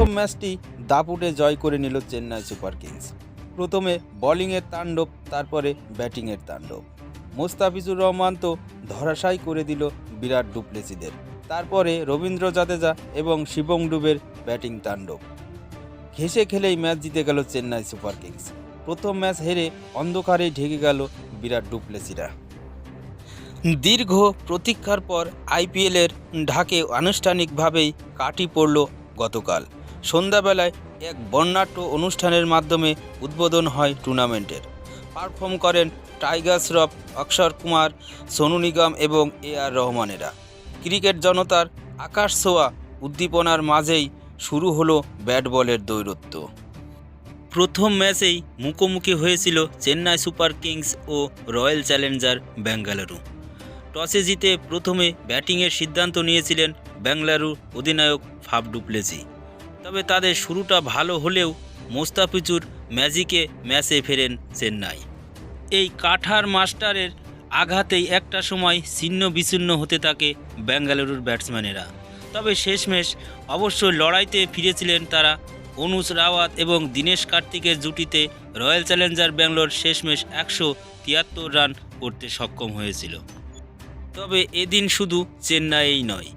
প্রথম ম্যাচটি দাপুটে জয় করে নিল চেন্নাই সুপার কিংস। প্রথমে বোলিংয়ের তাণ্ডব, তারপরে ব্যাটিংয়ের তাণ্ডব। মোস্তাফিজুর রহমান তো ধরাশায়ী করে দিল বিরাট ডুপ্লেসিদের। তারপরে রবীন্দ্র জাদেজা এবং শিবম ডুবের ব্যাটিং তাণ্ডব। ঘেসে খেলেই ম্যাচ জিতে গেল চেন্নাই সুপার কিংস। প্রথম ম্যাচ হেরে অন্ধকারেই ঢেকে গেল বিরাট ডুপ্লেসিরা। দীর্ঘ প্রতীক্ষার পর আইপিএলের ঢাকে আনুষ্ঠানিকভাবেই কাটি পড়ল গতকাল। সন্ধ্যাবেলায় এক বর্ণাঢ্য অনুষ্ঠানের মাধ্যমে উদ্বোধন হয় টুর্নামেন্টের। পারফর্ম করেন টাইগার শ্রফ অক্ষর কুমার, সোনু নিগম এবং এ আর রহমানেরা। ক্রিকেট জনতার আকাশ ছোঁয়া উদ্দীপনার মাঝেই শুরু হলো ব্যাট বলের দৈরত্য প্রথম ম্যাচেই মুখোমুখি হয়েছিল চেন্নাই সুপার কিংস ও রয়্যাল চ্যালেঞ্জার বেঙ্গালুরু টসে জিতে প্রথমে ব্যাটিংয়ের সিদ্ধান্ত নিয়েছিলেন বেঙ্গালুরু অধিনায়ক ফাফ ডুপ্লেসি তবে তাদের শুরুটা ভালো হলেও মোস্তাফিজুর ম্যাজিকে ম্যাচে ফেরেন চেন্নাই। এই কাঠার মাস্টারের আঘাতেই একটা সময় ছিন্ন বিচ্ছিন্ন হতে থাকে বেঙ্গালুরুর ব্যাটসম্যানেরা। তবে শেষমেশ অবশ্য লড়াইতে ফিরেছিলেন তারা অনুজ রাওয়াত এবং দীনেশ কার্তিকের জুটিতে রয়্যাল চ্যালেঞ্জার ব্যাঙ্গালোর শেষমেশ একশো তিয়াত্তর রান করতে সক্ষম হয়েছিল। তবে এদিন শুধু চেন্নাইয়েই নয়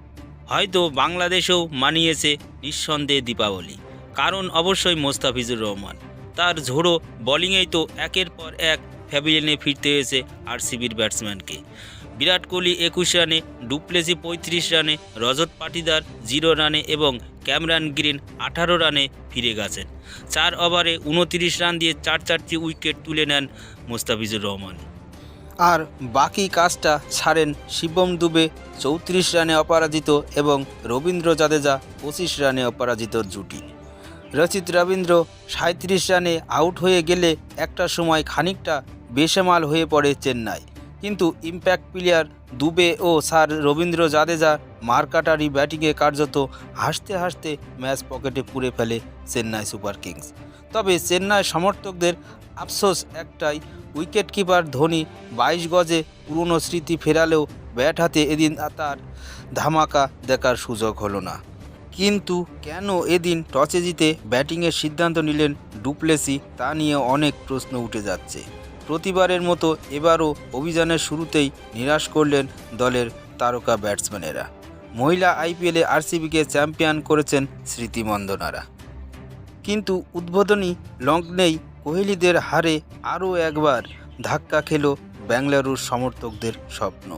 হয়তো বাংলাদেশেও মানিয়েছে নিঃসন্দেহে দীপাবলি। কারণ অবশ্যই মোস্তাফিজুর রহমান। তার ঝোড়ো বোলিংয়েই তো একের পর এক প্যাভিলিয়নে ফিরতে হয়েছে আরসিবির ব্যাটসম্যানকে। বিরাট কোহলি একুশ রানে, ডুপ্লেসি পঁয়ত্রিশ রানে, রজত পাটিদার জিরো রানে এবং ক্যামরান গ্রিন আঠারো রানে ফিরে গেছেন। চার ওভারে উনতিরিশ রান দিয়ে চার চারটি উইকেট তুলে নেন মোস্তাফিজুর রহমান। আর বাকি কাজটা ছাড়েন শিবম দুবে চৌত্রিশ রানে অপরাজিত এবং রবীন্দ্র জাদেজা পঁচিশ রানে অপরাজিত জুটি। রচিত রবীন্দ্র সাঁত্রিশ রানে আউট হয়ে গেলে একটা সময় খানিকটা বেসামাল হয়ে পড়ে চেন্নাই। কিন্তু ইম্প্যাক্ট প্লেয়ার দুবে ও স্যার রবীন্দ্র জাদেজা মারকাটারি ব্যাটিংয়ে কার্যত হাসতে হাসতে ম্যাচ পকেটে পুরে ফেলে চেন্নাই সুপার কিংস। তবে চেন্নাই সমর্থকদের আফসোস, একটাই। উইকেট কিপার ধোনি বাইশ গজে পুরনো স্মৃতি ফেরালেও ব্যাট হাতে এদিন তার ধামাকা দেখার সুযোগ হলো না। কিন্তু কেন এদিন টসে জিতে ব্যাটিংয়ের সিদ্ধান্ত নিলেন ডুপ্লেসি, তা নিয়ে অনেক প্রশ্ন উঠে যাচ্ছে। প্রতিবারের মতো এবারও অভিযানের শুরুতেই নিরাশ করলেন দলের তারকা ব্যাটসম্যানেরা। মহিলা আইপিএলে আরসিবিকে চ্যাম্পিয়ন করেছেন স্মৃতিমন্দনারা। কিন্তু উদ্বোধনী লগ্নেই কোহলিদের হারে আরও একবার ধাক্কা খেল বেঙ্গালুরুর সমর্থকদের স্বপ্ন।